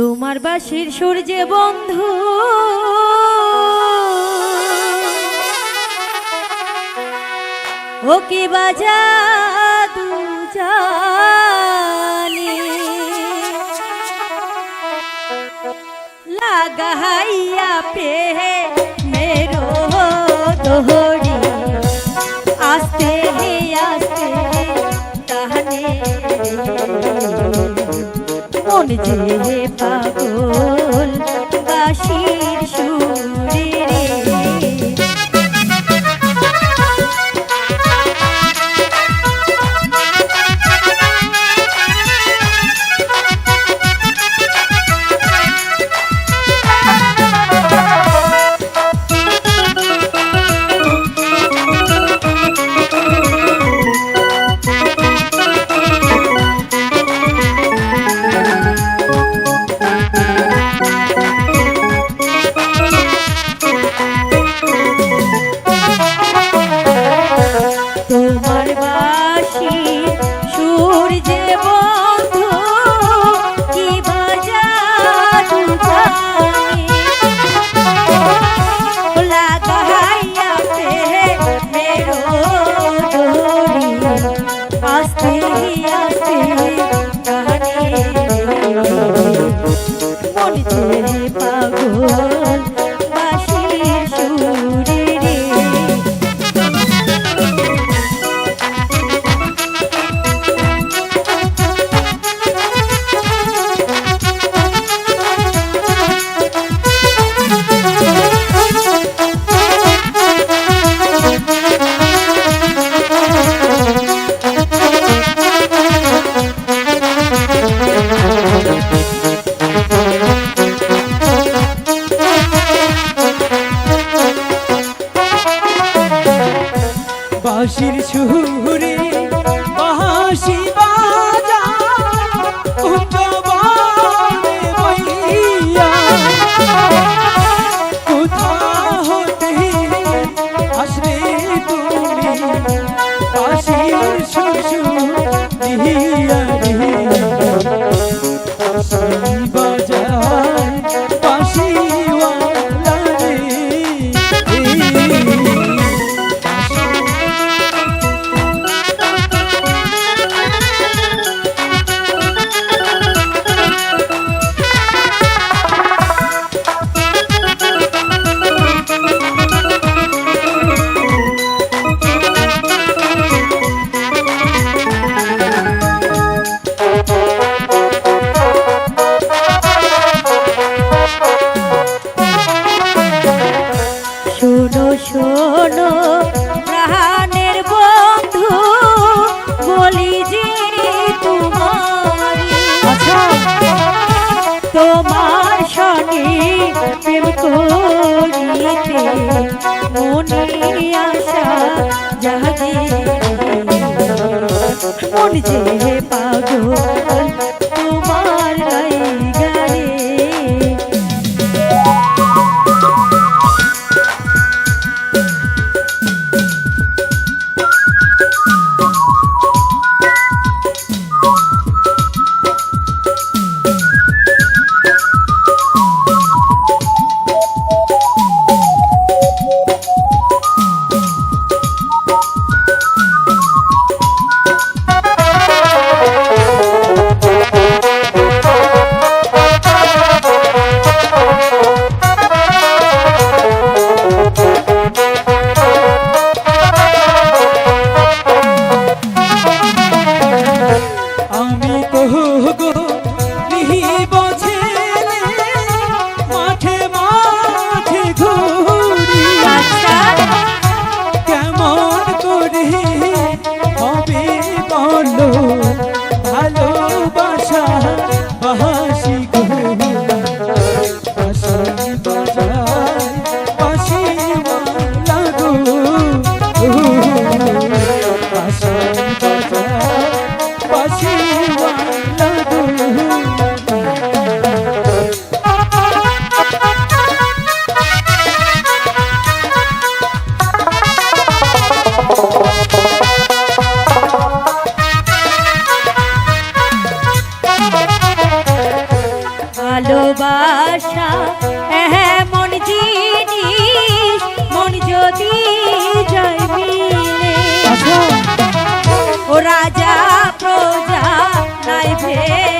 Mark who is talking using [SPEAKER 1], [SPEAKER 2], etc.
[SPEAKER 1] তোমার বাসির সূর্যে বন্ধু। ওকে বাজা তু লাগাইয়া পে মেরো দোহ। যে পাগল বাসী হিয়া হিয়া আশা জাগিয়ে মন যে পাগল
[SPEAKER 2] go ভালোবাসা। এমন জিনিস মন যদি জয় মিলে। আচ্ছা। ও রাজা
[SPEAKER 1] প্রজা নাই ভেদ।